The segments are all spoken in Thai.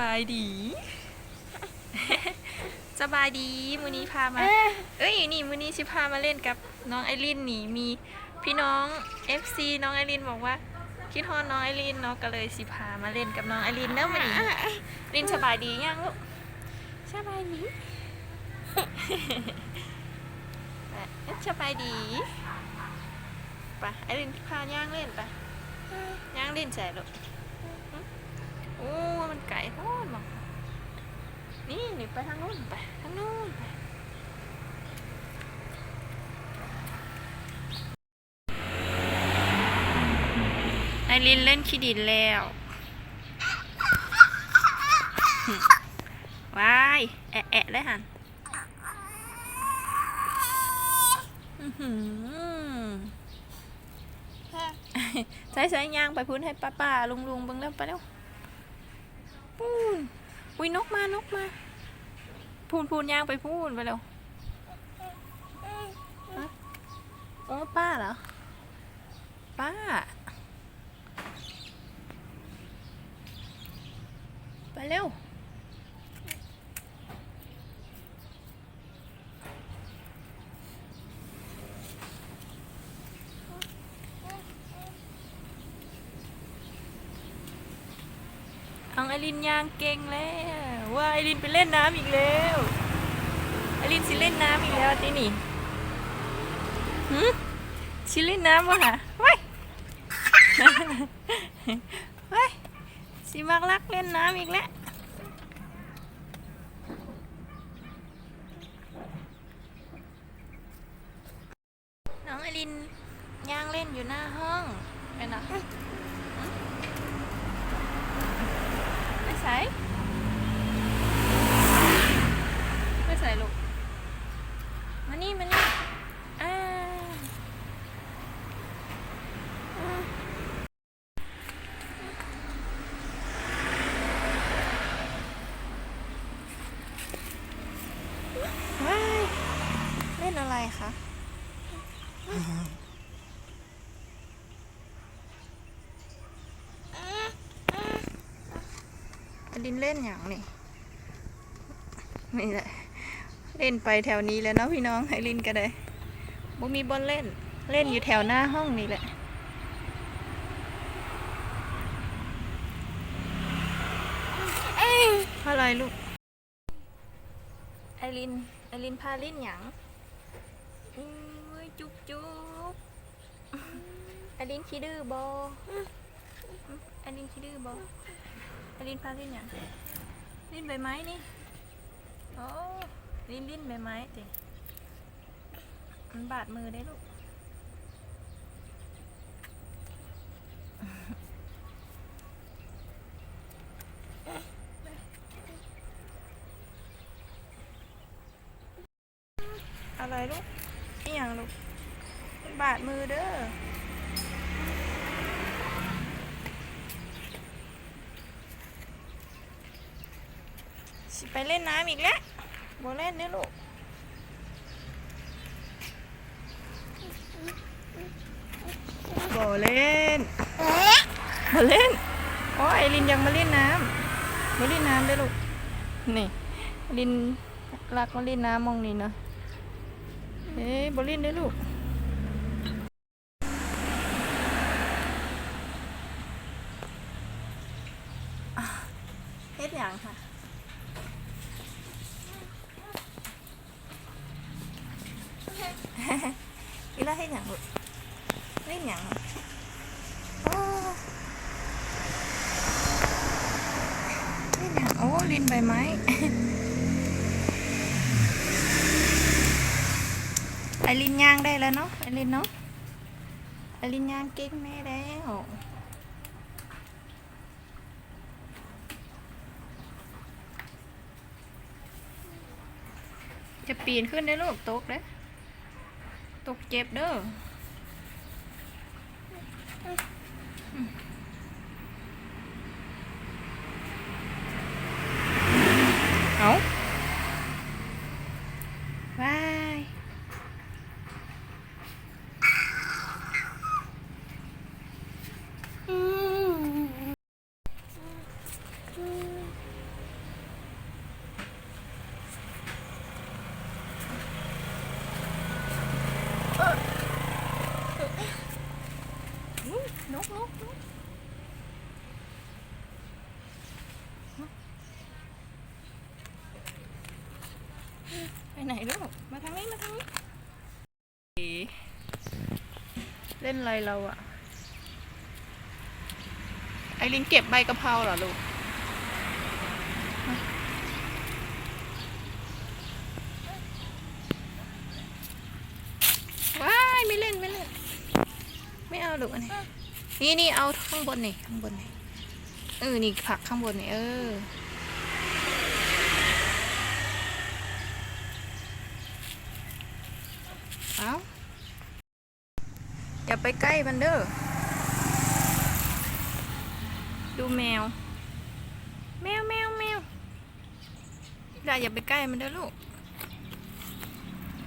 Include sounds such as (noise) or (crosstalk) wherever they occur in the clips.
บายดี สบายดีมือนี้พามา เอ้ยนี่มือนี้ชิพามาเล่นกับน้องไอรินนี่มีพี่น้อง FC น้องไอรินบอกว่า คิดฮอนน้องไอรินเนาะก็เลยสิพามาเล่นกับน้องไอรินเนาะมันนี้รินสบายดียังลูกสบายดีเอ๊ะสบายดีไปไอรินพาย่างเล่นไปย่างเล่นใส่ลูกหึโอ้ มันไก่โคตรมองนี่นี่ ไปทางนู้นไปทางนู้นไปไอรินเล่นขี้ดินแล้ววายแอะแอะได้หันใช้ใช้ยางไปพื้นให้ป้าป้าลุงลุงเบิ่งแล้วไปแล้วพูนอุ้ยนกมานกมา พูนพูนยางไปพูนไปแล้วฮะโอ้ป้าเหรอ ป้า ไปเร็วเอาไอรินยางเก่งแล้ว ว่าไอรินไปเล่นน้ำอีกแล้วไอรินสิเล่นน้ำอีกแล้วที่นี่หืมชิเล่นน้ำวะฮะไว้ไว้ยสิมักลักเล่นน้ำอีกแล้วน้องไอรินย่างเล่นอยู่หน้าห้องเป็นอะไม่ใส่ไม่ใส่ลูก มานี่ มานี่อ่าอ่าว้ายเล่นอะไรคะ อ ดินเล่นอย่างนี่นี่แหละเล่นไปแถวนี้แล้วเนาะพี่น้องไอรินก็ได้บ่มีบอลเล่น เล่นอยู่แถวหน้าห้องนี่แหละอะไรลูก ไอริน ไอรินพาลินหยังอุ้ยจุ๊บจุ๊บไอรินขี้ดื้อบอไอรินขี้ดื้อบอ ลินพาลินอย่างลินใบไม้นี่โอ้ลินลินใบไม้ติมันบาดมือได้ลูกอะไรลูกนี่อย่างลูกบาดมือเด้อ สิไปเล่นน้ำอีกแล้วบอเล่นเนี่ยลูกบอเล่นบเล่นโอ้ไอรินยังมาเล่นน้ำมาเล่นน้ำได้ลูก นี่ลินรักมาเล่นน้ำมองนี่นะเฮ้ยบอเล่นได้ลูก เฮ็ดอย่างค่ะ อีล่าเฮ็ดอย่างลูกเล่นอย่างโอ้เล่นอย่างโอ้ลินใบไม้ไอลินย่างได้แล้วเนาะไอลินเนาะไอลินย่างเก่งแม่แล้วจะปีนขึ้นได้ลูกตกเด้ ตกเจ็บเด้อเอาว้าย อุ๊ยนกนกนก ไปไหนลูก มาทางนี้ มาทางนี้ เล่นอะไรเราอะไอรินเก็บใบกะเพราเหรอลูก ว้ายไม่เล่น ไม่เล่น ไม่เอาลูกอันนี้ นี่นี่เอาข้างบนนี่ข้างบนนี่ เออ นี่ผักข้างบนนี่เออ เอาอย่า ไปใกล้มันเด้อ ดูแมว แมวแมวแมวด้อย่าไปใกล้มันเด้อลูก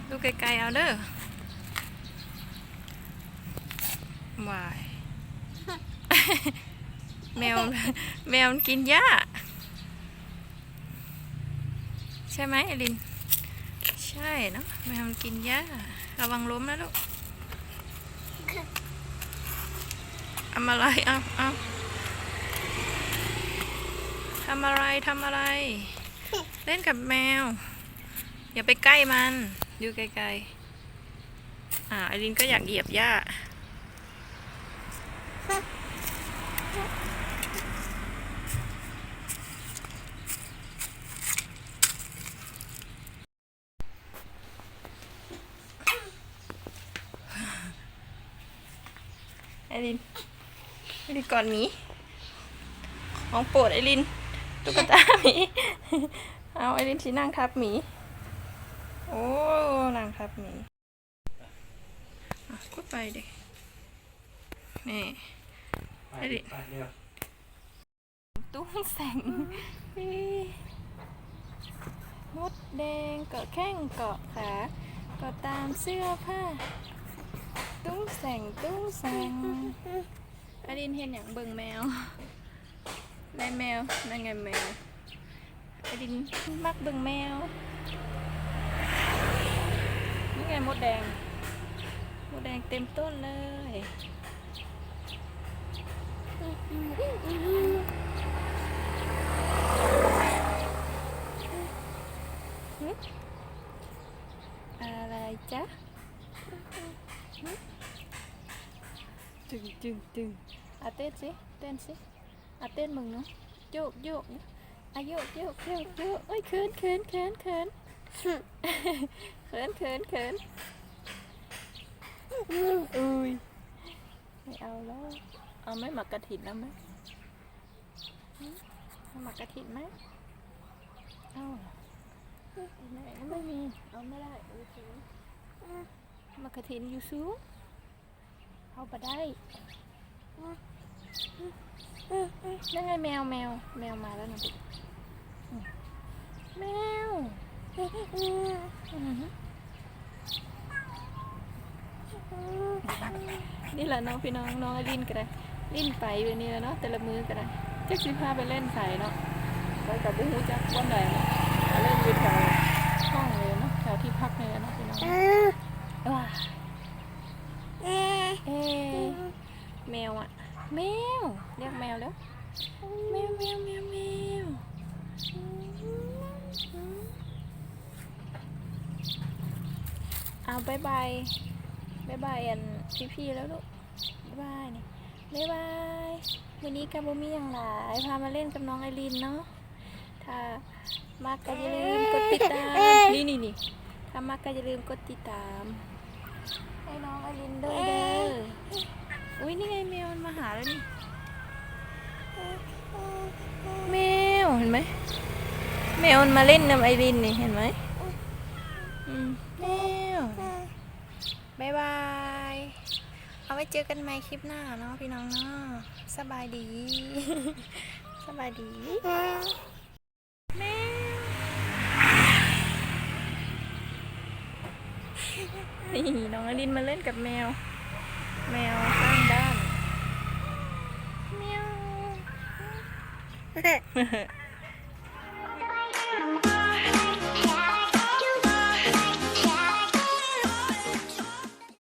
ดูไกลๆเอาเด้อวายแมวแมวกินหญ้า ใช่ไหมอลิน ใช่เนะแมวกินหญ้า ระวังล้มนะลูก ทำอะไรเอาเอาทำอะไรทำอะไร เล่นกับแมว อย่าไปใกล้มัน อยู่ไกลๆ อ่าไอรินก็อยากเหยียบหญ้าไอริน ไอรินก่อนหมี ของโปรดไอริน ตุ๊กตาหมี เอาไอรินที่นั่งทับหมี โอ้นั่งทับหมีอะก็ไปเด็นี่ไปไอ้ดิไปเร็วตุ้งแสงมดแดงเกาะแข้งเกาะขาเกาะตามเสื้อผ้า ตุ้งแสงตุ้งแสง อดินเห็นอย่างเบิ่งแมวได้แมวนั่นไงแมวอดินมักเบิ่งแมวนี่ไงมดแดงมดแดงเต็มต้นเลยอะไรจ๊ะหึ จึงจึงจึงอะเต้นสิเต้นสิอะเต้นมึงเนาะโยกโยกอะโยกโยกโยกโยกเอ้ยเขินเขินเขินเขินเขินเขินเขินอุ้ยไม่เอาแล้ว เอาไหมหมักกระถินเอาไหมหึเอาหมักกระถินไหมเอาเหรอไหนก็ไม่มี เอาไม่ได้โอเคมากระถินอยู่สูง เอาไปได้นั่นไงแมวแมวแมวมาแล้วนะพี่แมวนี่แหละน้องพี่น้องน้องลิ้นกันเลยลิ้นไปอยู่นี่แล้วเนาะแต่ละมือกันเลยจักสิพาไปเล่นใส่เนาะไปกับบุ้งจักวันไหนเนาะเล่นอยืนแถวห้องเลยเนาะแถวที่พักเลยเนาะพี่น้องว้าเอ๊ะแมวอะ แมว เรียกแมวแล้วแมวแมวแมวแมวเอาบายบายบายบายอันพี่ๆแล้วลูกบายบายนี่บายบายวันนี้กับบุมีอย่างหลายพามาเล่นกับน้องไอรินเนาะถ้ามากก็อย่าลืมกดติดตามนี่นี่นี่ถ้ามากก็อย่าลืมกดติดตามให้น้องไอรินด้วยเด้อ อุ้ยนี่ไงแมวมันมาหาแล้วนี่แมวเห็นไหมแมวมันมาเล่นกับไอรินนี่เห็นไหมอืมแมวบายบาย เอาไว้เจอกันใหม่คลิปหน้าเนาะพี่น้องเนาะสบายดี สบายดีแมวนี่น้องอลินมาเล่นกับแมว Meow, calm down. Meow. (laughs)